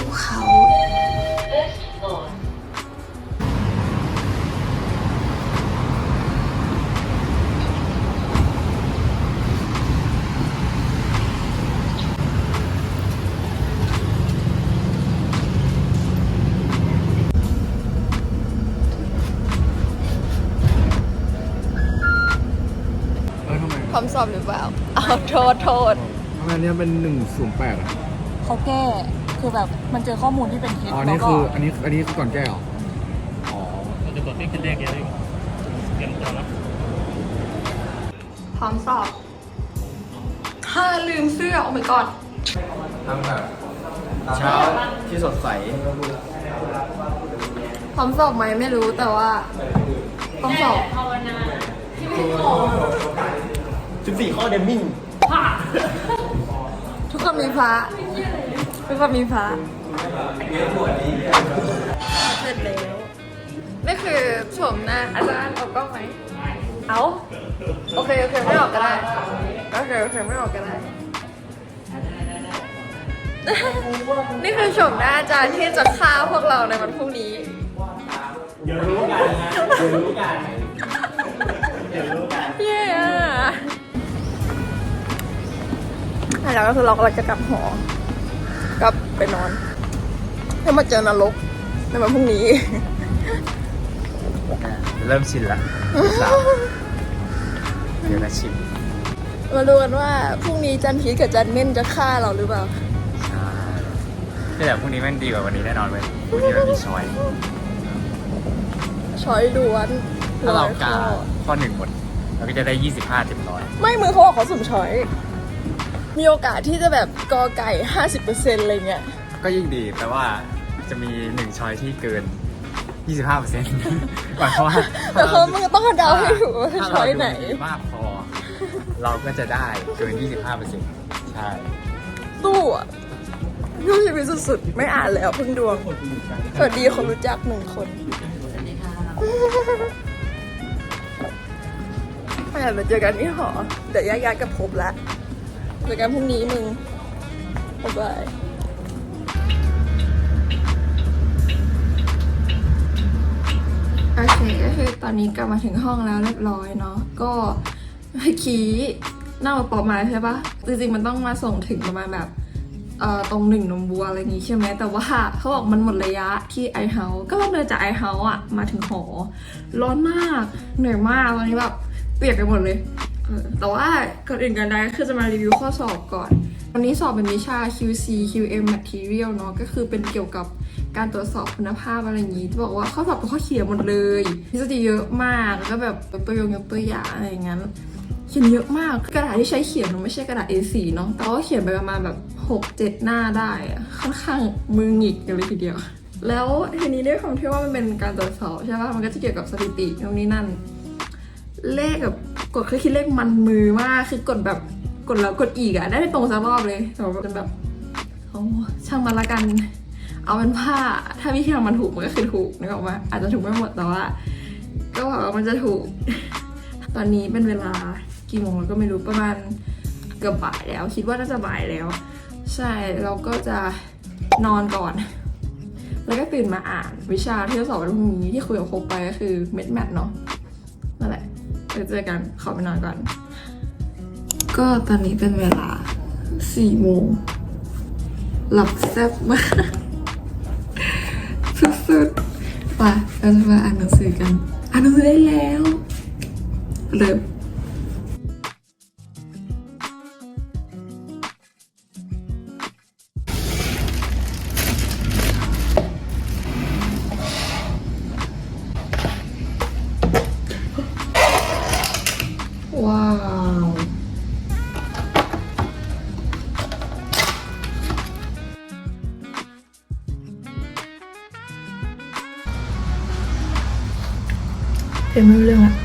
สู้เขาพร้อมสอบหรือเปล่าเอาโทษโทษ ทำไมเนี้ยเป็นหนึ่งส่วนแปดอะ เขาแก้ คือแบบมันเจอข้อมูลที่เป็นเท็จอ๋อแล้นี่วก็คืออันนี้อันนี้คือก่อนแก้เหรออ๋อเราจะกดเลขขึ้นเลขเยอะเลยเตรียมตัวนะพร้อมสอบถ้าลืมเสื้อโอ้ my god ทั้งแบบเช้าที่สดใสพร้อมสอบไหมไม่รู้แต่ว่าต้องสอบสิบสี่ข้อเดมมิ่งทุกคนมีพระ ทุกคนมีพระเสร็จแล้วนี่คือโฉมหน้าอาจารย์ออกกล้องไหมเอาโอเคโอเคไม่ออกก็ได้โอเคโอเคไม่ออกก็ได้ นี่คือโฉมหน้าอาจารย์ที่จะฆ่าพวกเราในวันพรุ่งนี้เดี๋ยวรู้กันนะเดี๋ยวรู้กันเดี๋ยวรู้กันเย้แล้วก็คือเรากำลังจะกลับหอกลับ ไปนอนให้มาเจอนรกในวันพรุ่งนี้เริ่มชินละสาวเดี๋ยวนะชินมาดูกันว่าพรุ่งนี้จันพีชกับจันเม่นจะฆ่าเราหรือเปล่า ใช่แต่พรุ่งนี้แม่งดีกว่าวันนี้แน่นอนเว้ยพรุ่งนี้มันมีช้อยช้อยล้วนถ้าเราร้อยกาข้อข้อหนึ่งหมดเราก็จะได้25เต็มร้อย ไม่มือเขาบอกเขาสุ่มช้อย มีโอกาสที่จะแบบกอไก่ห้าสิบเปอร์เซ็นต์อะไรเงี้ย ก็ยิ่งดีแปลว่าจะมีหนึ่งช้อยที่เกิน 25เปอร์เซ็นต์หมายความว่าแต่เขามือต้องเดาให้ถูกว่าถ้าช้อยไหนเราดูมากพอ เราก็จะได้เกิน 25เปอร์เซ็นต์ใช่ตู้อะยูชีวิตสุดๆ ไม่อ่านแล้วเพิ่งดวง สวัสดีคนรู้จักหนึ่งคนสวัสดีค่ะเดี๋ยวเจอกันที่หอ เดี๋ยวแยกย้ายกับภพบละ เจอกันพรุ่งนี้มึง บ๊ายบายโอเคก็คือตอนนี้กลับมาถึงห้องแล้วเรียบร้อยเนาะก็เมื่อกี้นั่งรถปอมาใช่ปะจริงๆมันต้องมาส่งถึงประมาณแบบเอ่อตรงหนึ่งนมบัวอะไรอย่างงี้ใช่ไหมแต่ว่าเขาบอกมันหมดระยะที่ไอเฮาก็เดินจากไอเฮาอะมาถึงหอ ร้อนมากเหนื่อยมากตอนนี้แบบเปียกไปหมดเลย แต่ว่าก่อนอื่นกันใดก็คือจะมารีวิวข้อสอบก่อนวันนี้สอบเป็นวิชา QC QM Material เนาะก็คือเป็นเกี่ยวกับการตรวจสอบคุณภาพอะไรอย่างนี้จะบอกว่าข้อสอบเป็นข้อเขียนหมดเลยทฤษฎีเยอะมากแล้วก็แบบตัวอยงยกตัวอย่างอะไรอย่างนั้นเขียนเยอะมากกระดาษที่ใช้เขียนมันไม่ใช่กระดาษ A4 เนาะแต่ว่าเขียนไปประมาณแบบ 6 7 หน้าได้อะค่อนข้างมือหงิกกันเลยทีเดียว แล้วทีนี้ด้วยความที่ว่ามันเป็นการตรวจสอบใช่ป่ะมันก็จะเกี่ยวกับสถิติตรงนี้นั่นเลขแบบ กดเคยคิดเลขมันมือมากคือกดแบบกดแล้วกดอีกอะได้ไม่ตรงสักรอบเลยแต่ว่าเป็นแบบโอ้ช่างมันละกัน เอาเป็นว่าถ้าวิธีทำมันถูกมันก็คือถูกนึกออกมาอาจจะถูกไม่หมดแต่ว่า ก็หวังว่ามันจะถูก ตอนนี้เป็นเวลากี่โมงแล้วก็ไม่รู้ประมาณเกือบบ่ายแล้ว คิดว่าน่าจะบ่ายแล้ว ใช่เราก็จะนอนก่อน แล้วก็ตื่นมาอ่านวิชาที่จะสอบวันพรุ่งนี้ที่คุยกับโคไปก็คือเม็ดแมทเนาะ เดี๋ยวเจอกันขอไปนอนก่อน ก็ตอนนี้เป็นเวลาสี่โมงหลับแซ่บมาก สุดๆไปเราจะมาอ่านหนังสือกัน อ่านหนังสือได้แล้วเริ่ม เห็นไม่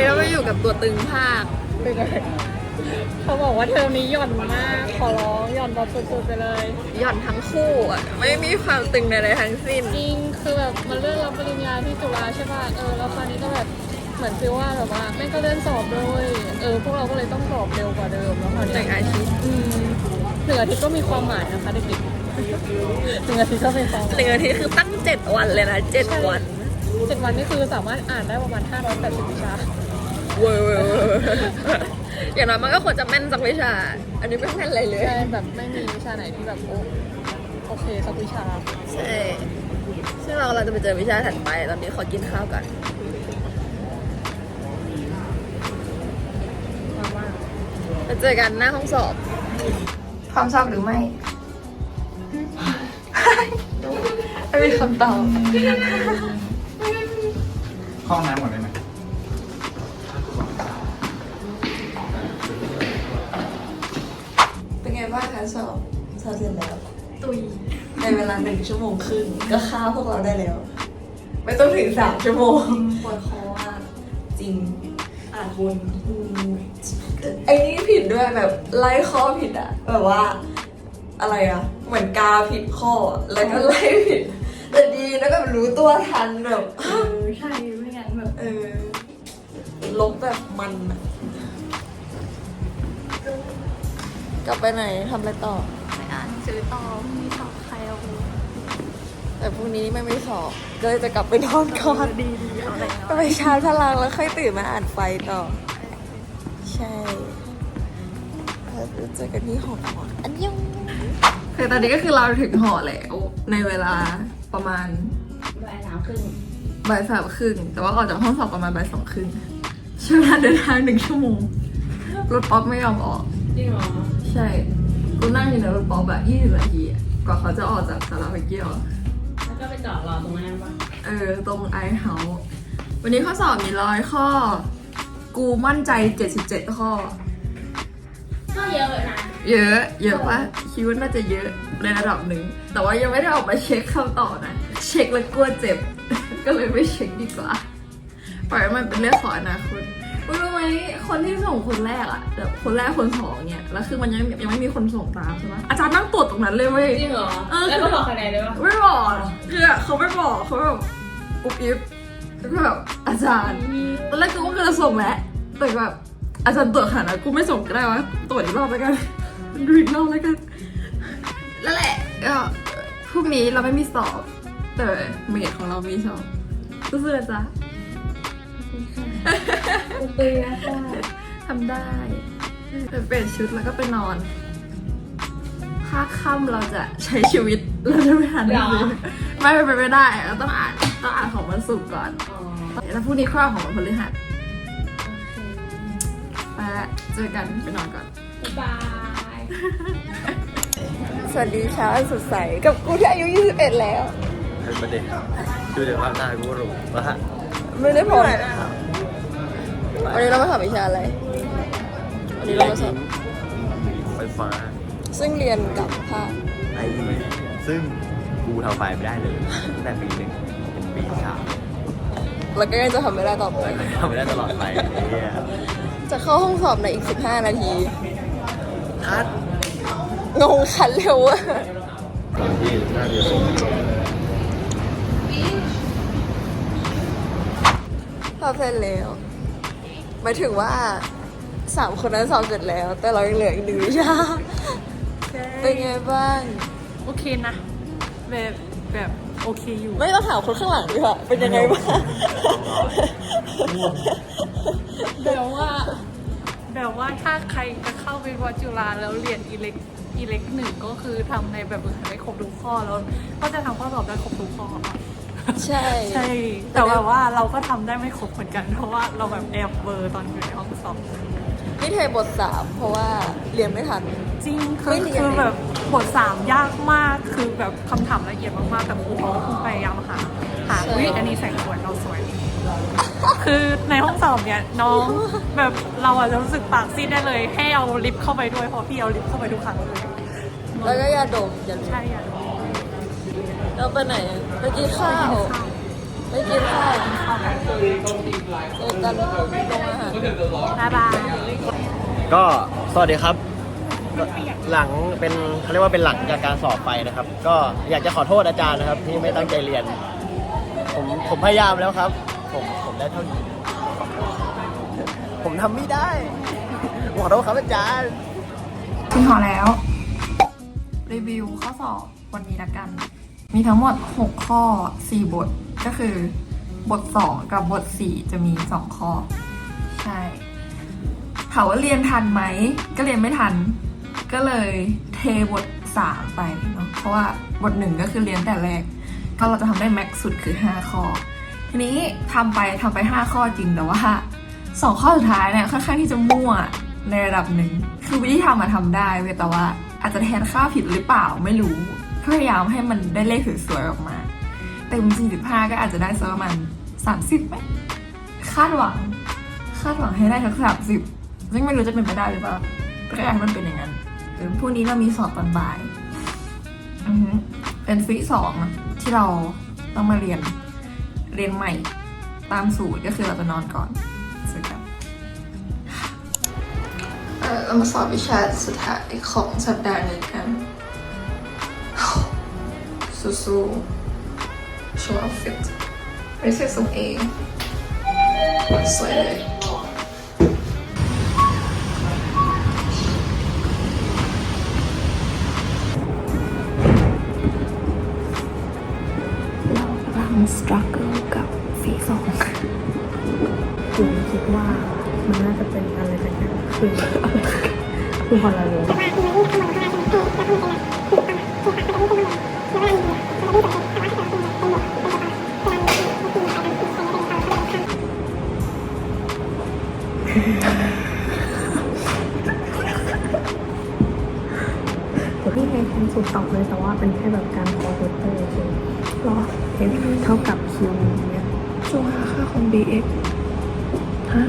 ยวกับตัวตึงภาคเป็นไงเขาบอกว่าเทอมนี้หย่อนมาก ขอร้องหย่อนแบบสุดๆไปเลยหย่อนทั้งคู่อะไม่มีความตึงใดๆทั้งสิ้น จริงคือแบบมันเลื่อนรับปริญญาที่จุฬาใช่ป่ะเออแล้วคราวนี้ก็แบบเหมือนฟีลว่าแบบว่าแม่งก็เลื่อนสอบด้วยเออพวกเราก็เลยต้องสอบเร็วกว่าเดิมแล้วคราวหนี้นึ่งอาทิตย์อืมหนึ่งอาทิตย์ก็มีความหมายนะคะเด็กๆหนึ่งอาทิตย์ก็เป็นความหหมายนึ่งอาทิตย์คือตั้งเจ็ดวันเลยนะเจ็ดวันเจ็ดวันนี่คือสามารถอ่านได้ประมาณ580วิชา เวอร์เวอร์เวอร์อย่างน้อยมันก็ควรจะแม่นสักวิชา อันนี้ไม่แม่นอะไรเลย ใช่แบบไม่มีวิชาไหนที่แบบโอโอเคสักวิชา ใช่ซึ่งเรากำลังจะไปเจอวิชาถัดไป ตอนนี้ขอกินข้าวก่อนมาว่าจะเจอกันหน้าห้องสอบความชอบหรือไม่ ไม่มีคำตอบ เข้าห้องน้ำหมดได้ไหมเป็นไงบ้างคะสอบสอบเสร็จแล้ว ตุยในเวลาหนึ่งชั่วโมงครึ่งก็ฆ่าพวกเราได้แล้ว ไม่ต้องถึงสามชั่วโมง ปวดคอมากจริงอ่านวนอืมไอ้นี่ผิดด้วยแบบไล่ข้อผิดอะแบบว่า อะไรอะเหมือนกาผิดข้อ แล้วก็ไล่ผิดแต่ดีแล้วแบบรู้ตัวทันแบบ เออใช่ไม่งั้นแบบ เออลบแบบมันอะกลับไปไหนทำอะไรต่อ ไปอ่านหนังสือต่อมีสอบใครเอาแต่พรุ่งนี้ไม่ไม่สอบก็เลยจะกลับไปนอนก่อนดีดีเอาอะไรก็ไปชาร์จพลังแล้วค่อยตื่นมาอ่านไฟต่อ ใช่แล้วเจอกันที่หออันยังคือตอนนี้ก็คือเราถึงหอแล้วในเวลาประมาณบ่ายสามครึ่ง บ่ายสามครึ่งแต่ว่าออกจากห้องสอบประมาณบ่ายสองครึ่งใช้เวลาเดินทางหนึ่งชั่วโมง รถป๊อปไม่ยอมออก จริงเหรอใช่ กูนั่งอยู่ในรถป๊อปแบบยี่สิบนาทีอะกว่าเขาจะออกจากสาราไปเกี่ยวแล้วก็ไปจอดรอตรงนั้นปะเออ ตรงไอเฮาส์วันนี้ข้อสอบมีร้อยข้อ กูมั่นใจ 77 ข้อ ก็เยอะนะเยอะ เยอะปะคิดว่าน่าจะเยอะในระดับหนึ่ง แต่ว่ายังไม่ได้ออกมาเช็คคำตอบนะ เช็คแล้วกลัวเจ็บ ก็เลยไม่เช็คดีกว่า ปล่อยให้มันเป็นเรื่องของอนาคตรู้ไหมคนที่ส่งคนแรกอะแบบคนแรกคนสองเนี่ยแล้วคือมันยังยังไม่มีคนส่งตามใช่ไหมอาจารย์นั่งตรวจตรงนั้นเลยเว้ยจริงเหรอเออแล้วก็บอกคะแนนด้วยปะไม่บอกคือเขาไม่บอกเขาแบบอุบอิบแล้วก็แบบอาจารย์ตอนแรกกูก็จะส่งแหละแต่แบบอาจารย์ตรวจขนาดนั้นกูไม่ส่งก็ได้วะตรวจอีกรอบแล้วกันดูอีกรอบแล้วกันนั่นแหละก็พรุ่งนี้เราไม่มีสอบ แต่เมดของเรามีสอบสู้ๆนะจ๊ะตีนะจ้าทำได้ไปเปลี่ยนชุดแล้วก็ไปนอนค่าค่ำเราจะใช้ชีวิตเราจะไม่อ่านหนังสือไม่เป็นไปไม่ได้เราต้องอ่านต้องอ่านของวันศุกร์ก่อนอ๋อแล้วพรุ่งนี้ครอบของวันพฤหัสไปละเจอกันไปนอนก่อนบ๊ายบาย สวัสดีเช้าอันสดใส กับกูที่อายุ 21 แล้ว เป็นประเด็นดูจากภาพหน้ากูก็รู้ว่าไม่ได้ผลวันนี้เรามาสอบวิชาอะไร วันนี้เรามาสอบไฟฟ้า ซึ่งเรียนกับภาคไอซึ่งกูทำไฟไม่ได้เลยตั้งแต่ปีหนึ่งเป็นปีสามแล้วก็ยังจะทำไม่ได้ต่อไปทำไม่ได้ตลอดไปไอ้เหี้ยจะเข้าห้องสอบในอีก 15 นาทีคัดงงคันเร็วอะตอนที่น่าจะส่ง สอบเสร็จแล้วหมายถึงว่าสามคนนั้นสอบเสร็จแล้ว แต่เรายังเหลืออีกหนึ่งวิชาเป็นไงบ้างโอเคนะแบบแบบโอเคอยู่ไม่ต้องถามคนข้างหลังดีกว่าเป็นยังไงบ้างแบบว่า แบบว่าถ้าใครจะเข้าไปวัดจุฬาแล้วเรียนอิเล็กอิเล็กหนึ่งก็คือทำในแบบฝึกหัดได้ครบทุกข้อแล้ว ก็จะทำข้อสอบได้ครบทุกข้อ ใช่ ใช่ แต่แบบว่าเราก็ทำได้ไม่ครบเหมือนกัน เพราะว่าเราแบบแอบเบอร์ตอนอยู่ในห้องสอบ นี่เทบทสามเพราะว่าเรียนไม่ทัน จริงคืไม่อเรียน คือแบบบทสามยากมากคือแบบคำถามละเอียดมากๆแต่ครูเขาก็คงพยายามหาหาวิอันนี้แสงสวยเราสวย คือในห้องสอบเนี่ยน้องแบบเราอาจจะรู้สึกปากซีดได้เลย ให้เอาลิปเข้าไปด้วยเพราะพี่เอาลิปเข้าไปทุกครั้งเลยแล้วก็ยาดมอย่าลืมใช่อะเราไปไหนอะ ไปกินข้าวไม่กินข้าวเจอกันโรงอาหารบ๊ายบาย ก็สวัสดีครับ หลังเป็นเขาเรียกว่าเป็นหลังจากการสอบไปนะครับ ก็อยากจะขอโทษอาจารย์นะครับ ที่ไม่ตั้งใจเรียน ผมผมพยายามแล้วครับ ผมผมได้เท่านี้ ผมทำไม่ได้ขอโทษครับอาจารย์ถึงหอแล้ว รีวิวข้อสอบวันนี้ละกัน มีทั้งหมด 6 ข้อ 4 บท ก็คือบท 2 กับบท 4 จะมี 2 ข้อ ใช่ถามว่าเรียนทันไหม ก็เรียนไม่ทัน ก็เลยเทบท 3 ไปเนาะ เพราะว่าบท 1 ก็คือเรียนแต่แรก ก็เราจะทำได้แม็กซ์สุดคือ 5 ข้อ ทีนี้ทำไปทำไป 5 ข้อจริงแต่ว่า 2 ข้อสุดท้ายเนี่ยค่อนข้างที่จะมั่วในระดับหนึ่ง คือวิธีทำมาทำได้เว้ยแต่ว่าอาจจะแทนค่าผิดหรือเปล่าไม่รู้ พยายามให้มันได้เลขสวยๆออกมาเต็ม45 ก็อาจจะได้สักประมาณ 30ไหมคาดหวัง คาดหวังให้ได้ทั้ง30ซึ่งไม่รู้จะเป็นไปได้หรือเปล่าแต่ก็อยากให้มันเป็นอย่างนั้นเออพรุ่งนี้เรามีสอบตอนบ่ายเป็นฟิสองอะที่เราต้องมาเรียนเรียนใหม่ตามสูตรก็คือเราจะนอนก่อนสร็จกันเออเรามาสอบวิชาสุดท้ายของสัปดาห์นี้กัน สู้ๆโชว์เอาฟิตไม่ใช่ส่งเองสวยเลยเรากำลังสตรัคเกิลกับฟีสองผมคิดว่ามันน่าจะเป็นอะไรสักอย่างคือคือพอเรารู้ เลยแต่ว่าเป็นแค่แบบการคอร์เตอร์ใช่ไหมหรอเห็นเท่ากับคิวเนี้ยช่วงหาค่าของ BX ฮะ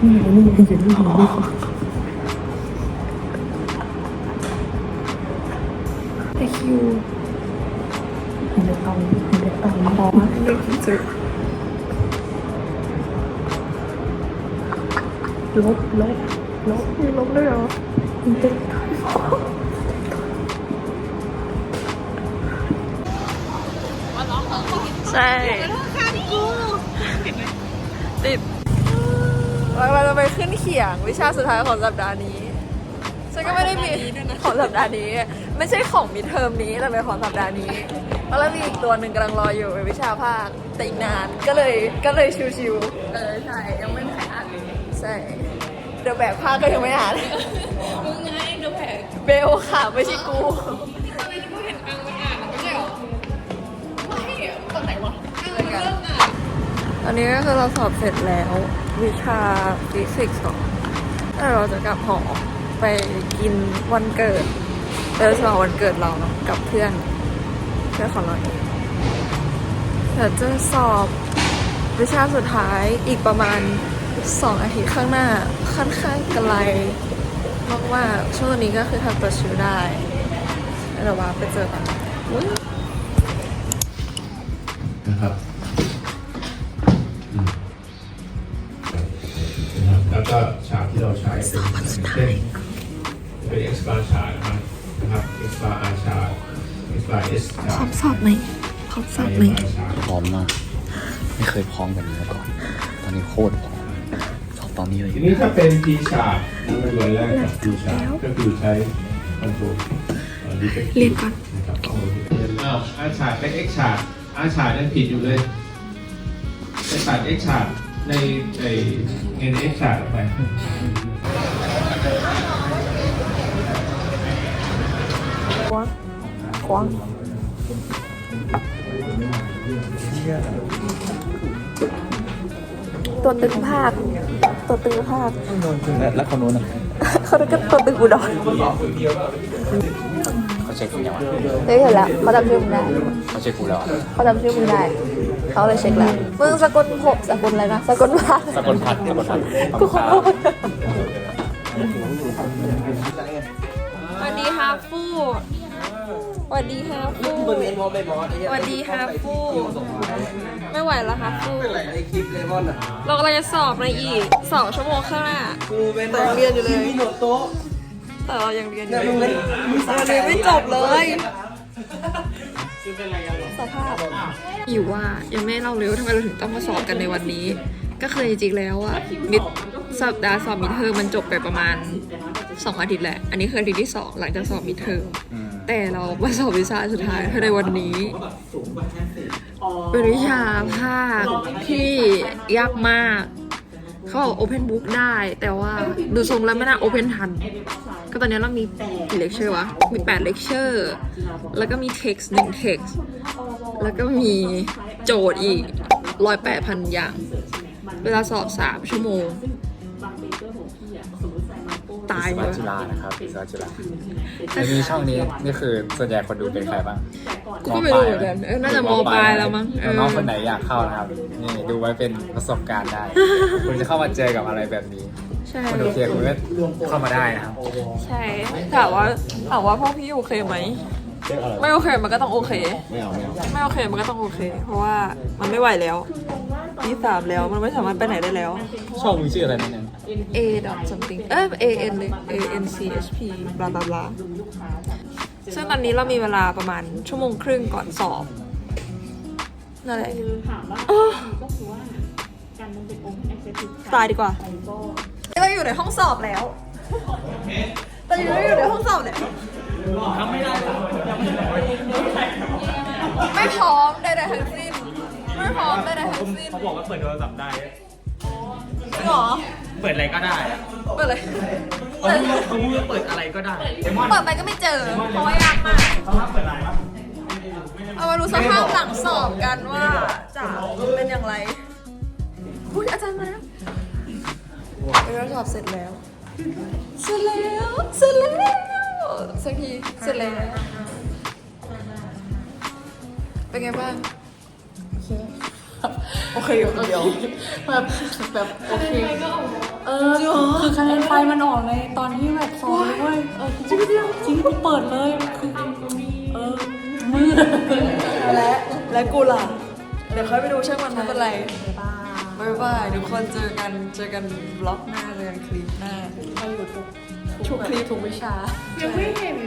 นี่ไงนี่ไงอยู่นี่อ๋อไอคิวเห็นเด็กตอนเห็นเด็กตอนบอสเลือกที่จะลบลบลบมีลบด้วยเหรอเด็ก ใช่ติดเราจะไปขึ้นเขียงวิชาสุดท้ายของสัปดาห์นี้ ฉันก็ไม่ได้มีของสัปดาห์นี้ ไม่ใช่ของมิดเทอมนี้แต่เป็นของสัปดาห์นี้แล้วมีอีกตัวหนึ่งกำลังรออยู่เป็นวิชาภาคแต่อีกนานก็เลยก็เลยชิวๆเออใช่ยังไม่ถ่ายอ่านเลยใช่เดี๋ยวแบบภาคก็ยังไม่อ่านมึงไงเดี๋ยวแบบเบลค่ะไม่ใช่กู อนนี้ก็คือเราสอบเสร็จแล้ว วิชาฟิสิกส์สองแล้วเราจะกลับหอไปกินวันเกิดเออฉลองวันเกิดเราเนาะกับเพื่อนเพื่อนของเราเองเดี๋ยวจะสอบวิชาสุดท้ายอีกประมาณสองอาทิตย์ข้างหน้าค่อนข้างไกลมากๆช่วงนี้ก็คือทำตัวชิวได้เดี๋ยวว่าไปเจอกันนะครับากที่เราใช้เป็นเช่นเป็น X bar ฉากนะครับนะครับ X bar R ฉาก X bar S ฉาพร้อกมสอบไหมพร้อมสอบไหม Y bar ฉากพร้อมมากไม่เคยพร้อมกันนี้มาก่อน ตอนนี้โคตรพร้อมสอบตอนนี้เลยทีนี้ถ้าเป็น T ฉากนี่เป็นวันแรกกับ T ฉากก็คือใช้คอนโทรลเรียนก่อนนะครับอ้าว R ฉากเป็น X ฉาก R ฉากยังผิดอยู่เลยไปตัด X ฉากในในเงิน X ฉากออกไป กว้างกว้างตัวตึงภาค ตัวตึงภาค แล้วคนนู้นนะเขาเรียกกันตัวตึงอุดรเขาเช็คคุณยังวะเฮ้ยเห็นแล้วเขาจำชื่อมึงได้เขาเช็คกูแล้วอะเขาจำชื่อมึงได้เขาเลยเช็คแล้วมึงสกลผมสกลอะไรนะสกลภาคสกลพัดสกลพัดกูขอโทษ ฟูสวัสดีฮาฟูมึงเรียนมอเป็นมอสสวัสดีฮาฟูไม่ไหวแล้วฮาฟูเป็นไรไอคลิปเลมอนอะเรากำลังจะสอบในอีกสองชั่วโมงข้างหน้ากูเป็นแต่เรียนอยู่เลยมีหนวดโต๊ะแต่เรายังเรียนอเนี่ยยู่มึงเล่นมึงเราเรียนไม่จบเลยสภาพอยู่ว่ายังไม่เล่าเลยว่าทำไมเราถึงต้องมาสอบกันในวันนี้ ก็คือจริงๆแล้วอะมิดสัปดาห์สอบมิดเทอมมันจบไปประมาณ สองอาทิตย์แหละ อันนี้คืออาทิตย์ที่สองหลังจากสอบมิดเทอมอืมแต่เรามาสอบวิชาสุดท้ายในวันนี้เป็นวิชาภาคที่ยากมาก เขาบอก Open Book ได้ แต่ว่าดูทรงแล้วไม่น่า Open ทัน ก็ตอนนี้เรามีกี่เลคเชอร์วะ มี8เลคเชอร์ แล้วก็มี text หนึ่ง text แล้วก็มีโจทย์อีกร้อยแปดพันอย่าง เวลาสอบ3ชั่วโมง ตายสเลวัสย จุฬานะครับสวัสจุฬาในนี้ช่องนี้นี่คือส่วนใหญ่คนดูเป็นใครบ้างกูก็ไม่รู้เหมือนกันเออน่าจะมปลายแล้วมั้งเออ น้องๆคนไหนอยากเข้านะครับนี่ดูไว้เป็นประสบการณ์ได้ คุณจะเข้ามาเจอกับอะไรแบบนี้ใช่ คนโอเคคุณก็เข้ามาได้นะครับใช่ถามว่าถามว่าพ่อพี่โอเคไหม ไม่โอเคมันก็ต้องโอเค ไม่เอาไม่เอาไม่โอเคมันก็ต้องโอเค เพราะว่ามันไม่ไหวแล้วปีสามแล้วมันไม่สามารถไปไหนได้แล้ว ช่องมึงชื่ออะไรนะเนี่ย A dot something เออ A N เลย A N C H P บลาบลาบลาซึ่งตอนนี้เรามีเวลาประมาณชั่วโมงครึ่งก่อนสอบนั่นแหละอ้อตายดีกว่าเราอยู่ในห้องสอบแล้วเราอยู่ในห้องสอบแล้วไม่พร้อมใดๆทั้งสิ้นไม่พร้อมใดๆทั้งสิ้นเขาบอกว่าเปิดโทรศัพท์ได้จริงเหรอ เปิดอะไรก็ได้อะเปิดเลยเขาพูดเขาพูดว่าเปิดอะไรก็ได้เดมอนเปิดไปก็ไม่เจอ เพราะว่ายากมากเขาว่าเปิดอะไรวะเอามาดูสภาพหลังสอบกันว่าจะเป็นอย่างไรอุ้ยอาจารย์มาแล้วเราสอบเสร็จแล้ว เสร็จแล้ว เสร็จแล้วสักที เสร็จแล้ว เป็นไงบ้างโอเค อยู่คนเดียว แบบแบบโอเค เออ คือคะแนนไฟมันออกในตอนที่แบบซ้อมเว้ยเออจริงจริงกูเปิดเลยคือเออมืดและและกูล่ะ เดี๋ยวค่อยไปดูช่างมันไม่เป็นไรบายบายทุกคนเจอกันเจอกันบล็อกหน้าเจอกันคลิปหน้าทุกคลิปทุกวิชา ยังไม่เห็น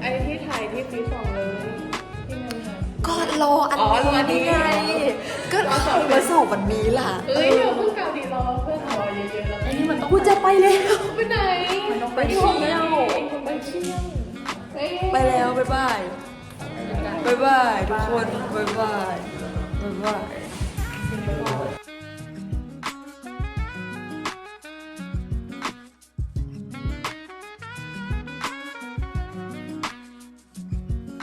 ไอ้ที่ถ่ายที่ฟีสองเลย ก็รออันนี้ไง ก็รอมาสอบวันนี้ล่ะเอ้ยเดี๋ยวเพิ่งกลับดีรอเพื่อนรอเยอะๆแล้วไอ้นี่มันต้องกูจะไปแล้ว ไปไหนไปเที่ยว ไปเที่ยวเฮ้ยไปแล้วบายบายบายบายทุกคนบายบายบายบาย